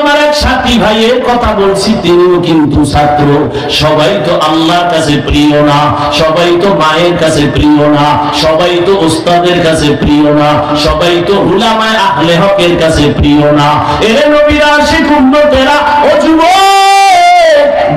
আমার এক সাথী ভাইয়ের কথা বলছি, তিনিও কিন্তু ছাত্র। সবাই তো আল্লাহর কাছে প্রিয় না, সবাই তো মায়ের কাছে প্রিয় না, সবাই তো ওস্তাদের কাছে প্রিয় না, সবাই তো হুলামায় আহলে হকের কাছে প্রিয় না। এরে নবীরা, আশিক উন্নতেরা ও যুবক!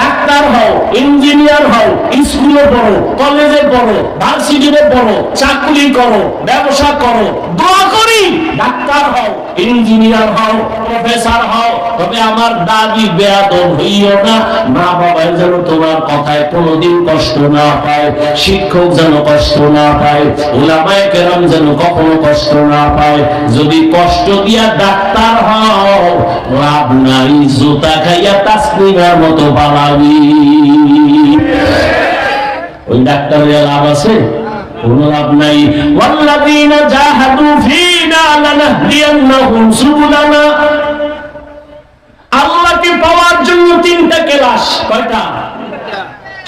ডাক্তার হও, ইঞ্জিনিয়ার হও, স্কুলে পড়ো, কলেজে পড়ো, ভার্সিটিতে পড়ো, চাকরি করো, ব্যবসা করো, দোয়া করি। ডাক্তার হও, ইঞ্জিনিয়ার হও, প্রফেসর হও, তবে আমার দাবি বেয়াদব হইও না, মা বাবা যেন তোমার কথায় কোনোদিন কষ্ট না পায়, শিক্ষক যেন কষ্ট না পায় ওলামায় কেরাম যেন কখনো কষ্ট না পায়। যদি কষ্ট দিয়া ডাক্তার হও, লাভ নাই, জুতা খাইয়া তাসলিমার মতো পালাবি ওই ডাক্তারের লাভ আছে? কোনো লাভ নাই। ওয়াল্লাযীনা জাহাদু ফীনা লানাহদিয়ান্নাহুম সুবুলানা। আল্লাহকে পাওয়ার জন্য তিনটা ক্লাস। কয়টা?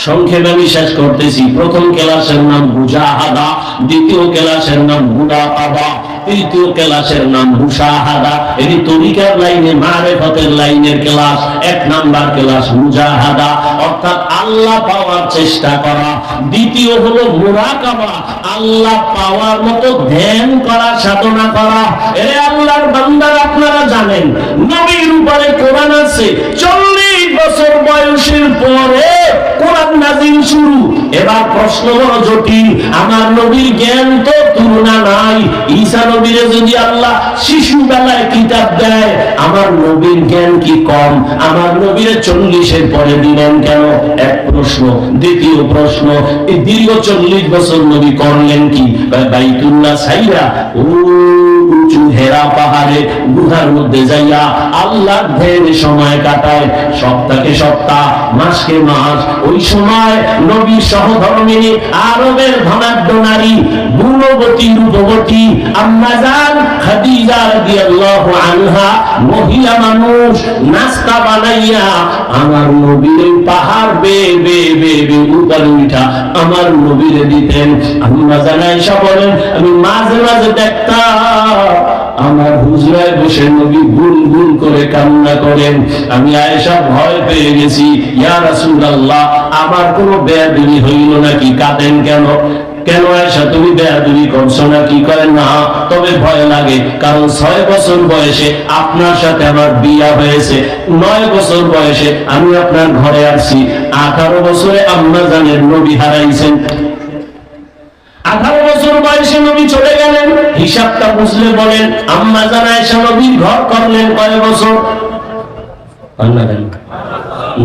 সংক্ষেপে আমি শেষ করতেছি। প্রথম ক্লাসের নাম বুজাহাদা দ্বিতীয় ক্লাসের নাম মুরাকাবা তৃতীয় ক্লাসের নাম মুশাহাদা এটি তরিকার লাইনে, মারেফতের লাইনের ক্লাস, এক নাম্বার ক্লাস মুজাহাদা। অর্থাৎ আল্লাহ পাওয়ার চেষ্টা করা। দ্বিতীয় হলো মুরাকাবা। আল্লাহ পাওয়ার মতো ধ্যান করা, সাধনা করা। এরে আল্লাহর বান্দার, আপনারা জানেন, নবীর উপরে কোরআন আছে, চল্লিশ বছর বয়সের পরে কিতাব দেয়, আমার নবীর জ্ঞান কি কম? আমার নবীরে চল্লিশের পরে দিলেন কেন? এক প্রশ্ন। দ্বিতীয় প্রশ্ন, এই দীর্ঘ চল্লিশ বছর নবী করলেন কি? বাইতুল্লাহ সাইরা, ও পাহাড়ে গুহার মধ্যে যাইয়া আল্লাহ ধ্যানে সময় কাটায়। সপ্তাহে সপ্তাহ, মাসকে মাস, ওই সময় নবী সহধর্মিনী আরবের ধনাঢ্য নারী, গুণবতী, রূপবতী আম্মাজান খাদিজা রাদিয়াল্লাহু আনহা, মহিলা মানুষ, নাস্তা বানাইয়া আমার নবীর পাহাড় বে বে বে বে উপরে উঠা আমার নবীরে দিতেন। আম্মাজান আয়েশা বলেন, আমি মাঝে মাঝে দেখতাম আমার হুজরায় বসে নবী গুন গুন করে কান্না করেন। আমি আয়েশা ভয় পেয়ে গেছি। ইয়া রাসূলুল্লাহ, আমার কোনো বেয়াদবি হইল নাকি কাঁদেন কেন? কেন আয়েশা, তুমি বেয়াদবি করছ না? কি করেন? না, তবে ভয় লাগে। কারণ ছয় বছর বয়সে আপনার সাথে আমার বিয়া হয়েছে। নয় বছর বয়সে আমি আপনার ঘরে আসছি। আঠারো বছরে আম্মা জানের নবী হারাইছেন। আঠারো বছর বয়সে নবী চলে গেলেন। হিসাবটা বুঝলে বলেন, আম্মা জানা এসে নবীর ঘর করলেন বছর?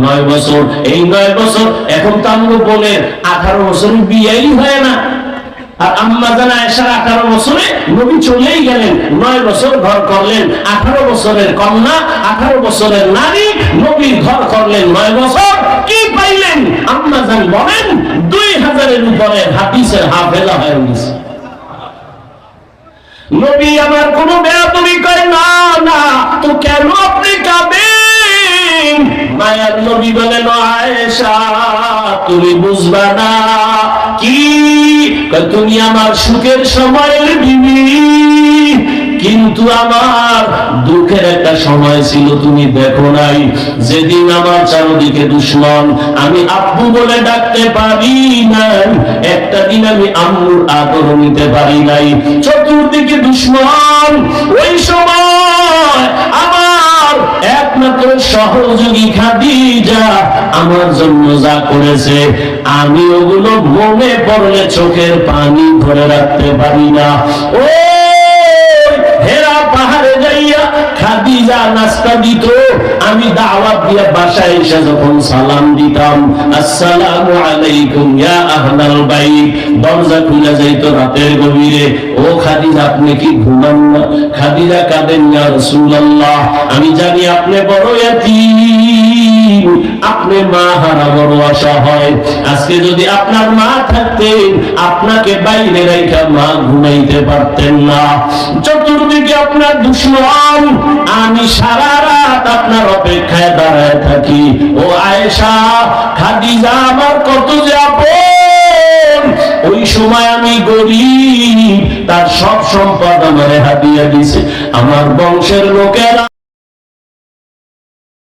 নয় বছর। এই নয় বছর, এখন তো আমি বলেন আঠারো বছর বিয়েই হয় না। আর আম্মা জানা এসার আঠারো বছরে নবী চলেই গেলেন। নয় বছর ঘর করলেন, আঠারো বছরের কন্যা, আঠারো বছরের নারী নবীর ঘর করলেন। নয় বছর, কি পাইলেন? জান বলেন, দুই হাজারের উপরে হাদিসের হাফেজা হয়ে গেছে নবী আমার কোনো বেয়াদবি করে না না, তো কেন আপনি কাবে মায়ার নবী বলেন আয়েশা, তুমি বুঝবা না তুমি আমার সুখের সময়ের বিবি। কিন্তু আমার দুঃখের একটা সময় ছিল, তুমি দেখো নাই। যেদিন আমার চারদিকে দুশ্মন, আমি আব্বু বলে ডাকতে পারি নাই। একটা দিন আমি আম্মুর আদর নিতে পারি নাই। চতুর্দিকে দুশ্মন, ওই সময় আমার সহযোগী খাদিজা আমার জন্য যা করেছে, আমি ওগুলো মনে পড়লে চোখের পানি ধরে রাখতে পারি না। ও হেরা পাহাড়ে যাইয়া খাদিজা নাস্তা দিত, আমি দাওয়াত দিয়ে বাসায় এসে যখন সালাম দিতাম, আসসালামু আলাইকুম ইয়া আহলাল বাইত। দরজা খুলে যাইত রাতের গভীরে। ও খাদিজা, আপনি কি ঘুমান না? খাদিজা কাঁদেন ইয়া রাসূলুল্লাহ, আমি জানি আপনি বড় আপনি মা হারা বড় আশা হয়। আজকে যদি আপনার মা থাকতেন, আপনাকে বাইরে রেখা মা ঘুমাইতে পারতেন না। চতুর্দিকে আপনার দুশ্মন, আমি সারা রাত আপনার অপেক্ষায় দাঁড়ায় থাকি। ও আয়েশা, খাদিজা আমার কত যে ওই সময় আমি গরিব, তার সব সম্পদ আমার হাতিয়া দিছে। আমার বংশের লোকেরা